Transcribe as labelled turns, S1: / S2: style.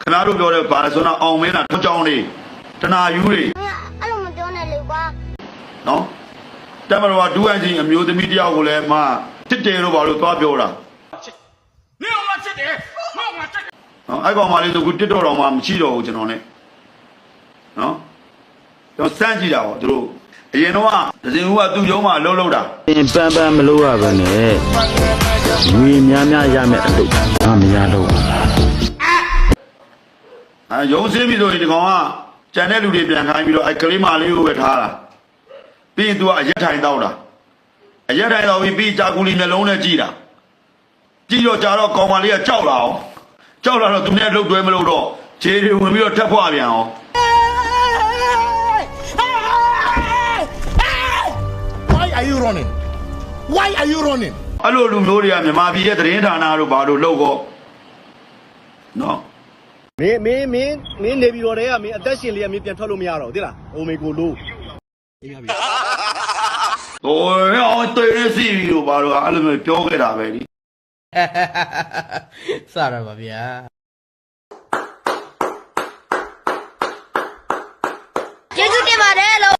S1: ခင်ဗျားတို့ပြောတဲ့ဘာဆိုတော့အောင်မင်းလားထောက်ကြောင်းလေးတနာယူတွေ
S2: အဲ့လိုမပြောနဲ့လေကွာ
S1: နော်တမတော်ကဒူးအန်ချင်းအမျိုးသမီးတယောက်ကိုလည်းမချစ်တယ်လို့ဘာလို့သွားပြောတာ
S3: နင်ကချစ်တယ်မဟုတ်ငါချစ်တယ်
S1: နော်အဲ့ကောင်မလေးဆိုခုတစ်တော့တော်မှမရှိတော့ဘူးကျွန်တော်နဲ့နော်ကျွန်တော်စမ်းကြည့်တာပေါ့သူတို့အရင်တော့ဒဇင်ဦးကသူ့ရုံးမှာလှုပ်လှုပ်တာ
S4: ပင်ပန်းပန်းမလှုပ်ရပါနဲ့ငွေများများရမယ်အလုပ်မရလို့
S1: အဲရုံးစင်းပြီဆိုရင်ဒီကောင်ကကြံတဲ့လူတွေပြန်ခိုင်းပြီးတော့အဲကလေးမလေးကိုပဲထားတာပြီးရင်သူကအရက်ထိုင်တော့တာအရက်ထိုင်တော့ပြီးပြီးကြာကူလီမျက်လုံးနဲ့ကြည့်တာကြည့်တော့ကြာတော့ကောင်မလေးကကြောက်လာအောင်ကြောက်လာတော့သူနဲ့လှုပ်သွဲမလို့တော့ခြေတွေဝင်ပြီးတော့ထက်ဖွားပြန်အောင်
S5: Why are you running? Why are you running?
S1: အဲ့လိုလူမျိုးတွေကမြန်မာပြည်ရဲ့သတင်းဌာနတို့ဘာလို့လှုပ်ကောနော်
S6: မင်းမင်းမင်းမင်းနေပြီးတော့တည်းကမင်းအသက်ရှင်လေးကမင်းပြန်ထွက်လို့မရတော့ဘူးသိလားအိုမေကိုလို့
S1: ဟိုအောင်တွေ့ရစီပြီးတော့ဘာလို့အဲ့လိုမျိုးပြောခဲ့တာပဲဒီ
S7: စရပါဗျာ
S2: ကျေးဇူးတင်ပါတယ်လို့